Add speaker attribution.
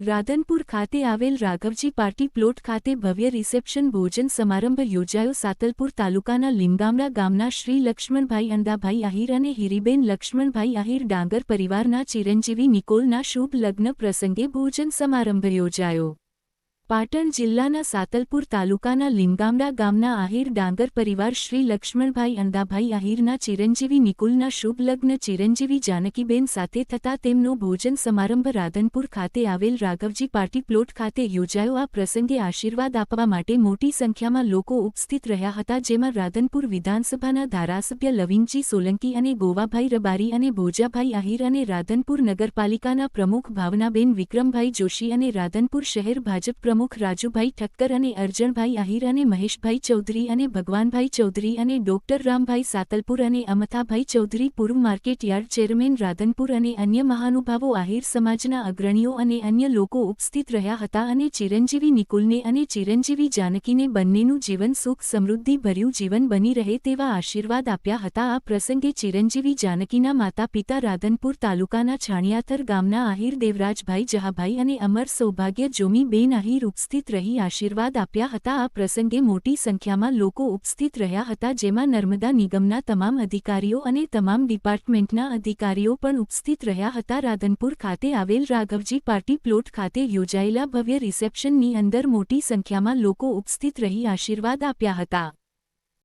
Speaker 1: રાધનપુર ખાતે આવેલ Raghavji party plot ખાતે ભવ્ય રિસેપ્શન ભોજન સમારંભ યોજાયો સાતલપુર તાલુકાના લીમગામડા ગામના શ્રી લક્ષ્મણભાઈ અંદાભાઈ આહિર અને હિરીબેન લક્ષ્મણભાઈ આહિર ડાંગર પરિવારના ચિરંજીવી નિકોલના શુભ લગ્ન પ્રસંગે ભોજન સમારંભ યોજાયો. પાટણ જિલ્લાના સાતલપુર તાલુકાના લીમગામડા ગામના આહિર ડાંગર પરિવાર શ્રી લક્ષ્મણભાઈ અંદાભાઈ આહિરના ચિરંજીવી નિકુલના શુભ લગ્ન ચિરંજીવી જાનકીબેન સાથે થતા તેમનો ભોજન સમારંભ રાધનપુર ખાતે આવેલ રાઘવજી પાર્ટી પ્લોટ ખાતે યોજાયો. આ પ્રસંગે આશીર્વાદ આપવા માટે મોટી સંખ્યામાં લોકો ઉપસ્થિત રહ્યા હતા, જેમાં રાધનપુર વિધાનસભાના ધારાસભ્ય લવિનજી સોલંકી અને ગોવાભાઈ રબારી અને ભોજાભાઈ આહિર અને રાધનપુર નગરપાલિકાના પ્રમુખ ભાવનાબેન વિક્રમભાઈ જોશી અને રાધનપુર શહેર ભાજપ પ્રમુખ રાજુભાઈ ઠક્કર અને અર્જણભાઈ આહિર અને મહેશભાઈ ચૌધરી અને ભગવાનભાઈ ચૌધરી અને ડોક્ટર રામભાઈ સાતલપુર અને અમથાભાઈ ચૌધરી પૂર્વ માર્કેટ યાર્ડ ચેરમેન રાધનપુર અને અન્ય મહાનુભાવો આહિર સમાજના અગ્રણીઓ અને અન્ય લોકો ઉપસ્થિત રહ્યા હતા અને ચિરંજીવી નિકુલને અને ચિરંજીવી જાનકીને બંનેનું જીવન સુખ સમૃદ્ધિ ભર્યું જીવન બની રહે તેવા આશીર્વાદ આપ્યા હતા. આ પ્રસંગે ચિરંજીવી જાનકીના માતા પિતા રાધનપુર તાલુકાના છાણિયાથર ગામના આહિર દેવરાજભાઈ જહાભાઈ અને અમર સૌભાગ્ય જોમીબેન આહિર ઉપસ્થિત રહી આશીર્વાદ આપ્યા હતા. આ પ્રસંગે મોટી સંખ્યામાં લોકો ઉપસ્થિત રહ્યા હતા, જેમાં નર્મદા નિગમના તમામ અધિકારીઓ અને તમામ ડિપાર્ટમેન્ટના અધિકારીઓ પણ ઉપસ્થિત રહ્યા હતા. રાધનપુર ખાતે આવેલ રાઘવજી પાર્ટી પ્લોટ ખાતે યોજાયેલા ભવ્ય રિસેપ્શનની અંદર મોટી સંખ્યામાં લોકો ઉપસ્થિત રહી આશીર્વાદ આપ્યા હતા.